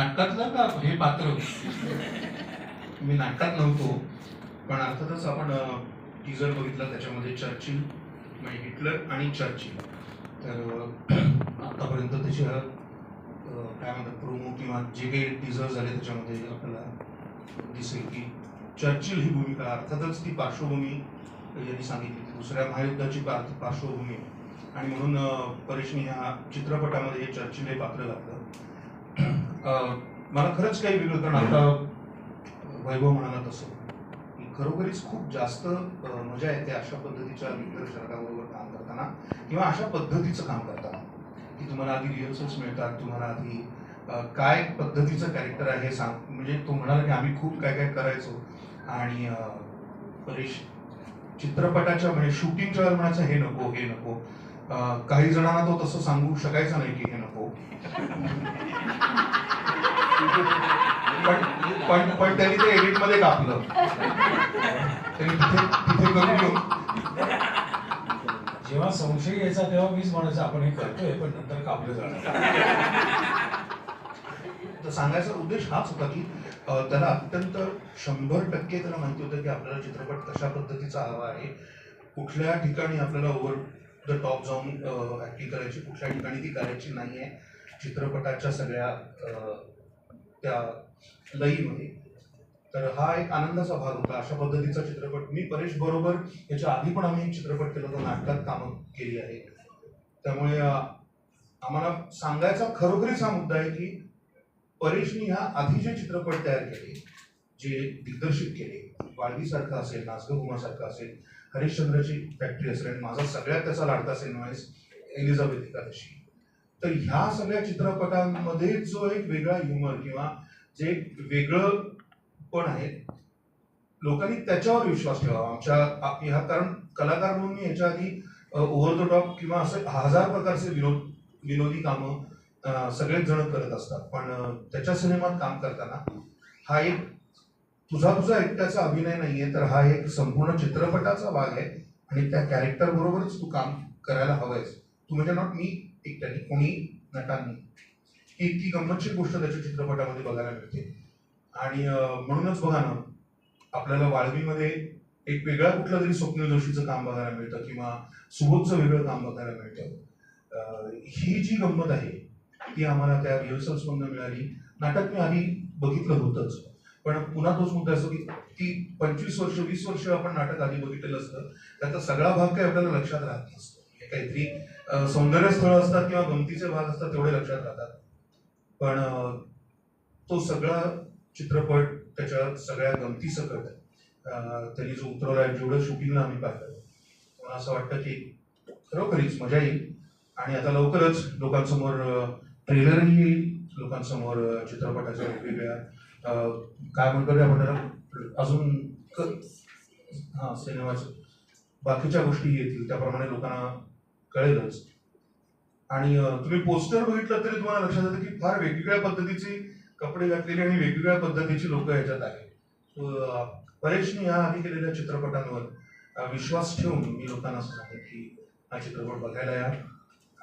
नाटकातलं का हे पात्र मी नाटकात नव्हतो पण अर्थातच आपण टीजर बघितला त्याच्यामध्ये चर्चिल म्हणजे हिटलर आणि चर्चिल. तर आतापर्यंत त्याची काय म्हणतात प्रोमो किंवा जे काही टीजर झाले त्याच्यामध्ये आपल्याला दिसेल की चर्चिल ही भूमिका अर्थातच ती पार्श्वभूमी यांनी सांगितली ती दुसऱ्या महायुद्धाची पार्श्वभूमी. आणि म्हणून परेशनी ह्या चित्रपटामध्ये हे चर्चिल हे पात्र घातलं. मला खरंच काही विरोध आता वैभव म्हणाला तसं की खरोखरीच खूप जास्त मजा येते अशा पद्धतीच्या दिग्दर्शकाबरोबर काम करताना किंवा अशा पद्धतीचं काम करताना. की तुम्हाला आधी रिहर्सल्स मिळतात तुम्हाला आधी काय पद्धतीचं कॅरेक्टर आहे हे सांग म्हणजे तो म्हणाला की आम्ही खूप काय काय करायचो. आणि परेश म्हणजे चित्रपटाच्या म्हणजे शूटिंगच्या वेळेला म्हणायचं हे नको हे नको. काही जणांना तो तसं सांगू शकायचा नाही की हे नको. पण पण पण त्यांनी ते एडिटमध्ये कापलं तिथे तिथे करून घेऊन जेव्हा संशय यायचा तेव्हा मीच म्हणायचं आपण हे करतोय पण नंतर कापलं जाणार. तर सांगायचा उद्देश हाच होता की त्याला अत्यंत शंभर टक्के त्याला माहिती होतं की आपल्याला चित्रपट कशा पद्धतीचा हवा आहे. कुठल्या ठिकाणी आपल्याला ओव्हर द टॉप जाऊन ऍक्टिंग करायची कुठल्या ठिकाणी ती करायची नाहीये. चित्रपटाच्या सगळ्या त्या लईमध्ये. तर हा एक आनंदाचा भाग होता. अशा पद्धतीचा चित्रपट मी परेश बरोबर याच्या आधी पण आम्ही चित्रपट केला होता नाटकात कामं केली आहे. त्यामुळे आम्हाला सांगायचा खरोखरीच हा मुद्दा आहे की परेशनी ह्या आधी जे चित्रपट तयार केले जे दिग्दर्शित केले वाळवीसारखं असेल नाचगुमासारखं असेल हरिश्चंद्राची फॅक्टरी असेल आणि माझा सगळ्यात त्याचा लाडका सिनेमाईस एलिझाबेथ एकादशी. तर ह्या सगळ्या चित्रपटांमध्ये जो एक वेगळा ह्युमर किंवा जे वेगळं पण आहे लोकांनी त्याच्यावर विश्वास ठेवावा. आमच्या ह्या कारण कलाकार म्हणून मी याच्या आधी ओव्हर द टॉप किंवा असे हजार प्रकारचे विनोद विनोदी कामं सगळेच जण करत असतात. पण त्याच्या सिनेमात काम करताना हा एक तुझा तुझा एकट्याचा अभिनय नाहीये तर हा एक संपूर्ण चित्रपटाचा भाग आहे आणि त्या कॅरेक्टर बरोबरच तू काम करायला हवंयस. तू म्हणजे नॉट मी एकट्याने कोणी नटांनी ही इतकी गंमतशीर गोष्ट त्याच्या चित्रपटामध्ये बघायला मिळते. आणि म्हणूनच बघा ना आपल्याला वाळवीमध्ये एक वेगळा कुठलं तरी स्वप्नील जोशीचं काम बघायला मिळतं किंवा सुबोधचं वेगळं काम बघायला मिळतं. ही जी गंमत आहे ती आम्हाला त्या रिहर्सल्समधून मिळाली. नाटक मी आधी बघितलं होतंच. पण पुन्हा तोच मुद्दा असतो की ती पंचवीस वर्ष वीस वर्ष आपण नाटक आधी बघितलेलं असतं. त्याचा सगळा भाग काही आपल्याला लक्षात राहत नसतो. काहीतरी अं, सौंदर्य स्थळ असतात किंवा गमतीचे भाग असतात तेवढे लक्षात राहतात. पण तो सगळा चित्रपट त्याच्या सगळ्या गमती सकट त्यांनी जो उतरवला जेवढं शूटिंगला आम्ही पाहिलं मला असं वाटतं की खरोखरीच मजा येईल. आणि आता लवकरच लोकांसमोर ट्रेलरही येईल. लोकांसमोर चित्रपटाच्या वेगवेगळ्या काय म्हणतो रे आपण त्याला? अजून हां सिनेमाचं. बाकीच्या गोष्टी येतील. त्याप्रमाणे लोकांना कळेलच. आणि तुम्ही पोस्टर बघितलं तरी तुम्हाला लक्षात येतं की फार वेगवेगळ्या पद्धतीचे कपडे घातलेले आणि वेगवेगळ्या पद्धतीची लोक याच्यात आहेत. परेशने या आधी केलेल्या चित्रपटांवर विश्वास ठेवून मी लोकांना असं सांगेन की हा चित्रपट बघायला या.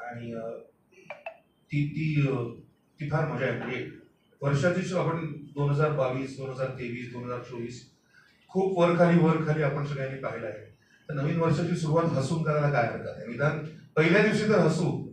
आणि ती ती ती फार मजा आहे म्हणजे वर्षाची आपण दोन हजार बावीस दोन हजार तेवीस दोन हजार चोवीस खूप वर खाली वर खाली आपण सगळ्यांनी पाहिलं आहे. तर नवीन वर्षाची सुरुवात हसून करायला काय हरकत आहे? निदान पहिल्या दिवशी तर हसू.